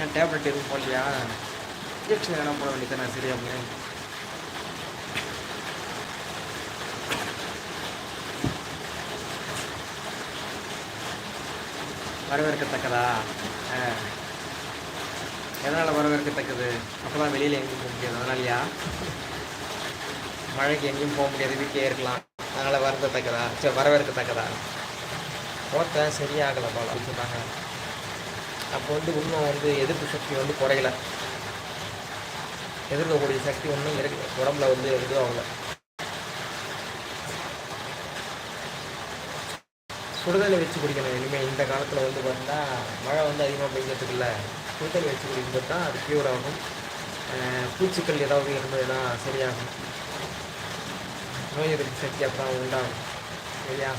ஏன் டேப்லெட் எதுவும் போடலையா? இன்ஜெக்ஷன் எதனா போட வேண்டியதானே சரியாகுங்க வரவேற்கத்தக்கதா? ஆ. எதனால் வரவேற்கத்தக்கது? அப்போ தான் வெளியில் எங்கேயும் போக முடியாது. அதனாலயா? மழைக்கு எங்கேயும் போக முடியாது. வீட்டிலே இருக்கலாம். அதனால் வரத்தக்கதா சரி வரவேற்கத்தக்கதா? போட்ட சரியாகலை போல அப்படின்னு சொன்னாங்க அப்போ வந்து இன்னும் வந்து எதிர்ப்பு சக்தி வந்து குறையல. எதிர்க்கக்கூடிய சக்தி ஒன்றும் இருக்கு உடம்புல வந்து எதுவும் ஆகல சுடுதண்ணி வச்சு குடிக்கணும் இனிமேல் இந்த காலத்தில் வந்து பார்த்தீங்கன்னா மழை வந்து அதிகமாக பெஞ்சதுக்கு இல்லை. சுடுதண்ணி வச்சு குடிக்கும்போது தான் அது க்யூர் ஆகும். அஹ் பூச்சிக்கள் ஏதாவது இருந்ததுன்னா சரியாகும். நோய் எதிர்ப்பு சக்தி அப்புறம் உண்டாகும். சரியா?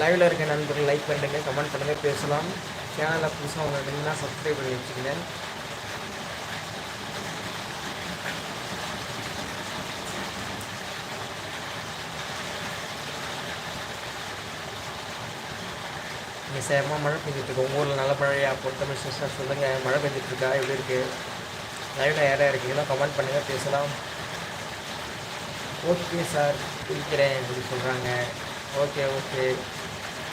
லைவில் இருக்க நண்பர்கள் லைக் பண்ணுங்கள் கமெண்ட் பண்ணுங்கள் பேசலாம். சேனலில் புதுசாக உங்கள் இருந்தீங்கன்னா சப்ஸ்கிரைப் பண்ணி வச்சுக்கங்க. நிச்சயமாக மழை பெஞ்சிட்ருக்கு உங்கள் ஊரில் நல்ல மழையாக பொறுத்த சிஸ்டர் சொல்லுங்கள் மழை பெஞ்சிட்ருக்கா எப்படி இருக்குது லைவில் யாராக இருக்கீங்களோ கமெண்ட் பண்ணுங்கள் பேசலாம். ஓகே சார் இருக்கிறேன் அப்படின்னு சொல்கிறாங்க ஓகே ஓகே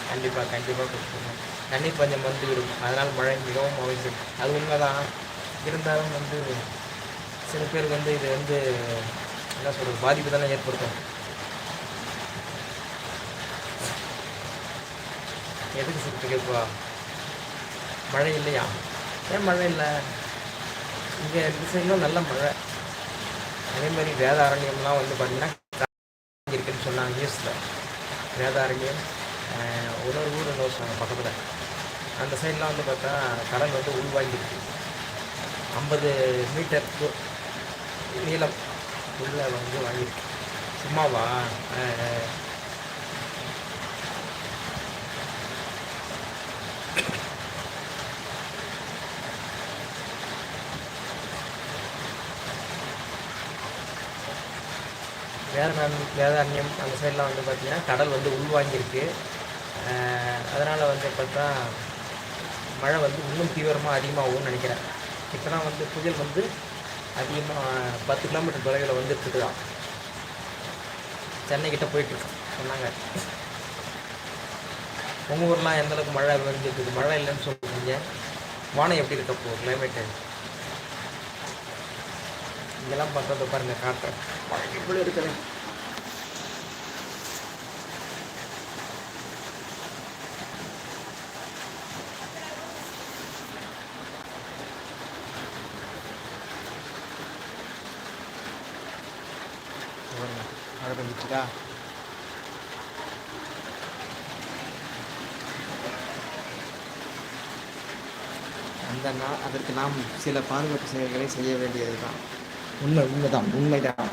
கண்டிப்பாக கண்டிப்பாக கொடுத்துருவேன் தண்ணி கொஞ்சம் பஞ்சம் வந்துவிடும் அதனால் மழை மிகவும் அவசியம் அது உண்மைதான். இருந்தாலும் வந்து சில பேருக்கு வந்து இது வந்து என்ன சொல்கிறது பாதிப்பு தானே ஏற்படுத்தும். எதுக்கு சிரிப்பு கேட்பா மழை இல்லையா? ஏன் மழை இல்லை? இங்கே இந்த சைட்லாம் நல்ல மழை. அதே மாதிரி வேதாரண்யம்லாம் வந்து பார்த்தீங்கன்னா இருக்குன்னு சொன்னாங்க நியூஸில். வேதாரண்யம் ஒரு ஒரு ஊர் இன்னொரு பக்கத்தில். அந்த சைட்லாம் வந்து பார்த்தா கடல் வந்து உள்வாங்கிருக்கு ஐம்பது மீட்டர் நீளம் உள்ள வந்து வாங்கியிருக்கு. சும்மாவா? ஆஹ், வேதாரண்யம் அந்த சைட்லாம் வந்து பார்த்திங்கன்னா கடல் வந்து உள்வாங்கியிருக்கு. அதனால் வந்து பார்த்தா மழை வந்து இன்னும் தீவிரமாக அதிகமாகும்னு நினைக்கிறேன். இப்போ தான் வந்து புயல் வந்து அதிகமாக பத்து கிலோமீட்டர் தொலைவில் வந்துட்டுருக்குதான். சென்னை கிட்ட போயிட்டுருக்கு சொன்னாங்க உங்கள் ஊர்லாம் எந்தளவுக்கு மழை வந்துருக்குது மழை இல்லைன்னு சொல்லுவீங்க வானம் எப்படி இருக்க போகுது? கிளைமேட்டு இங்கெல்லாம் பண்ணுறத பாருங்கள் காட்டுறேன் மழை எப்படி இருக்குது. மழை பெஞ்சிட்டுருக்கா அந்த நாள் அதற்கு நாம் சில பாதுகாப்பு செயல்களை செய்ய வேண்டியது தான் உண்மை உண்மைதான் உண்மைதான்.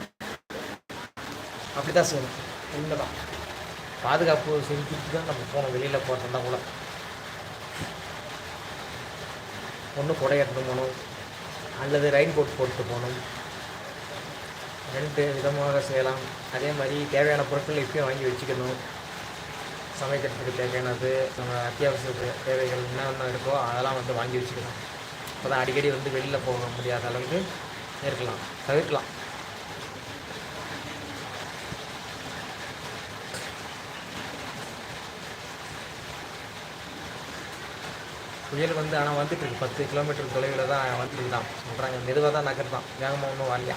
அப்படிதான் செய்யணும் உண்மைதான். பாதுகாப்பு செஞ்சுட்டு தான் நம்ம போகணும் வெளியில் போகிறதா கூட. ஒன்று கொடை எடுத்து போகணும் அல்லது ரெயின் கோட் போட்டு போகணும் ரெண்டு விதமாக செய்யலாம். அதே மாதிரி தேவையான பொருட்கள் இப்பயும் வாங்கி வச்சுக்கணும். சமைக்கிறதுக்கு தேவையானது நம்ம அத்தியாவசிய தேவைகள் என்னென்ன இருக்கோ அதெல்லாம் வந்து வாங்கி வச்சுக்கணும் அப்போ தான் அடிக்கடி வந்து வெளியில் போக முடியாத அளவுக்கு இருக்கலாம். தவிர்க்கலாம். புயல் வந்து ஆனால் வந்துட்டு இருக்கு. பத்து கிலோமீட்டர் தொலைவில் தான் வந்துட்டு தான் சொல்கிறாங்க மெதுவாக தான் நகர்தான் வேகமாக ஒன்றும் வரலையா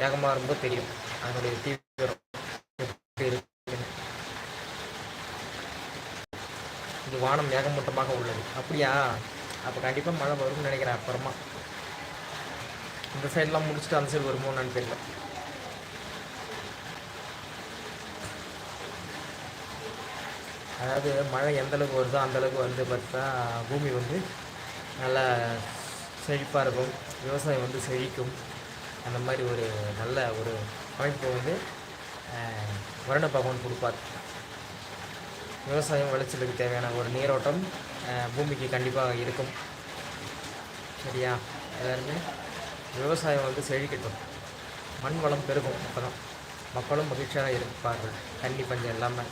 வேகமாக இருக்கும்போது தெரியும். அதனுடைய தீவிரம் எப்படி இருக்குன்னு. இது வானம் மேகமூட்டமாக உள்ளது. அப்படியா? அப்போ கண்டிப்பாக மழை வரும்னு நினைக்கிறேன் அப்புறமா. இந்த சைடெலாம் முடிச்சுட்டு அந்த சைடு வருமோன்னு தெரியல. அதாவது மழை எந்த அளவுக்கு வருதோ அந்தளவுக்கு வந்து பார்த்தா பூமி வந்து நல்லா செழிப்பாக இருக்கும். விவசாயம் வந்து செழிக்கும். அந்த மாதிரி ஒரு நல்ல ஒரு அமைப்பு வந்து வருண பகவான் கொடுப்பார். விவசாயம் விளைச்சலுக்கு தேவையான ஒரு நீரோட்டம் பூமிக்கு கண்டிப்பாக இருக்கும். சரியா? எல்லாருமே விவசாயம் வந்து செழிக்கட்டும். மண் வளம் பெருகும் அப்போ தான் மக்களும் மகிழ்ச்சியாக இருப்பார்கள். தண்ணி பஞ்சம் இல்லாமல்